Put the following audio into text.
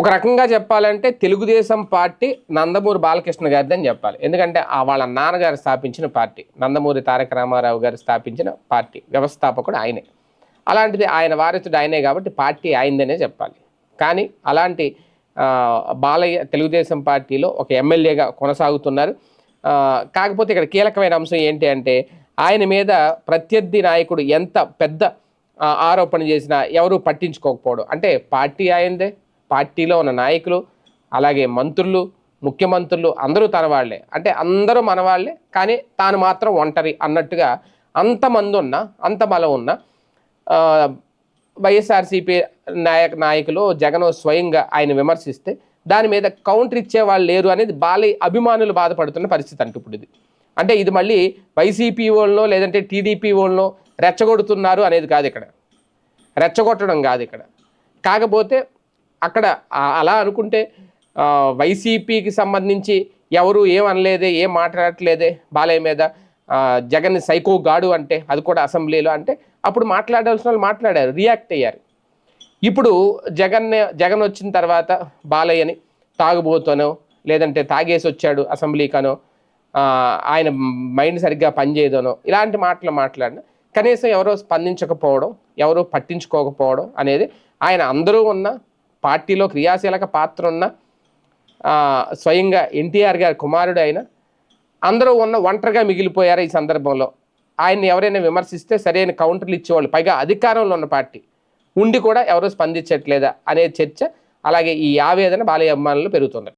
ఒక రకంగా చెప్పాలంటే తెలుగుదేశం పార్టీ నందమూరి బాలకృష్ణ గారిది అని చెప్పాలి. ఎందుకంటే ఆ వాళ్ళ నాన్నగారు స్థాపించిన పార్టీ నందమూరి తారక రామారావు గారు స్థాపించిన పార్టీ వ్యవస్థాపకుడు ఆయనే. అలాంటిది ఆయన వారసుడు ఆయనే కాబట్టి పార్టీ ఆయనదనే చెప్పాలి. కానీ అలాంటి బాలయ్య తెలుగుదేశం పార్టీలో ఒక ఎమ్మెల్యేగా కొనసాగుతున్నారు. కాకపోతే ఇక్కడ కీలకమైన అంశం ఏంటి అంటే ఆయన మీద ప్రత్యర్థి నాయకుడు ఎంత పెద్ద ఆరోపణ చేసినా ఎవరు పట్టించుకోకపోవడం. అంటే పార్టీ ఆయనదే పార్టీలో ఉన్న నాయకులు అలాగే మంత్రులు ముఖ్యమంత్రులు అందరూ తన వాళ్ళే. అంటే అందరూ మన వాళ్ళే కానీ తాను మాత్రం ఒంటరి అన్నట్టుగా అంతమంది ఉన్న అంత బలం ఉన్న వైఎస్ఆర్సీపీ నాయక నాయకులు జగన్ స్వయంగా ఆయన విమర్శిస్తే దాని మీద కౌంటర్ ఇచ్చే వాళ్ళు లేరు అనేది బాలయ్య అభిమానులు బాధపడుతున్న పరిస్థితి అంటూ ఇప్పుడు ఇది. అంటే ఇది మళ్ళీ వైసీపీ వాళ్ళనో లేదంటే టీడీపీ వాళ్ళనో రెచ్చగొడుతున్నారు అనేది కాదు ఇక్కడ. రెచ్చగొట్టడం కాదు ఇక్కడ. కాకపోతే అక్కడ అలా అనుకుంటే వైసీపీకి సంబంధించి ఎవరు ఏం అనలేదే ఏం మాట్లాడట్లేదే బాలయ్య మీద జగన్ సైకో గాడు అంటే అది కూడా అసెంబ్లీలో అంటే అప్పుడు మాట్లాడాల్సిన వాళ్ళు మాట్లాడారు రియాక్ట్ అయ్యారు. ఇప్పుడు జగన్ జగన్ వచ్చిన తర్వాత బాలయ్యని తాగుబోతోనో లేదంటే తాగేసి వచ్చాడు అసెంబ్లీకనో ఆయన మైండ్ సరిగ్గా పనిచేయదనో ఇలాంటి మాటలు మాట్లాడిన కనీసం ఎవరో స్పందించకపోవడం ఎవరో పట్టించుకోకపోవడం అనేది ఆయన అందరూ ఉన్న పార్టీలో క్రియాశీలక పాత్ర ఉన్న స్వయంగా ఎన్టీఆర్ గారి కుమారుడు అయిన అందరూ ఉన్న ఒంటరిగా మిగిలిపోయారు ఈ సందర్భంలో. ఆయన్ని ఎవరైనా విమర్శిస్తే సరైన కౌంటర్లు ఇచ్చేవాళ్ళు. పైగా అధికారంలో ఉన్న పార్టీ. ఉండి కూడా ఎవరూ స్పందించట్లేదా అనే చర్చ అలాగే ఈ ఆవేదన బాలయ్య అభిమానులు పెరుగుతుంది.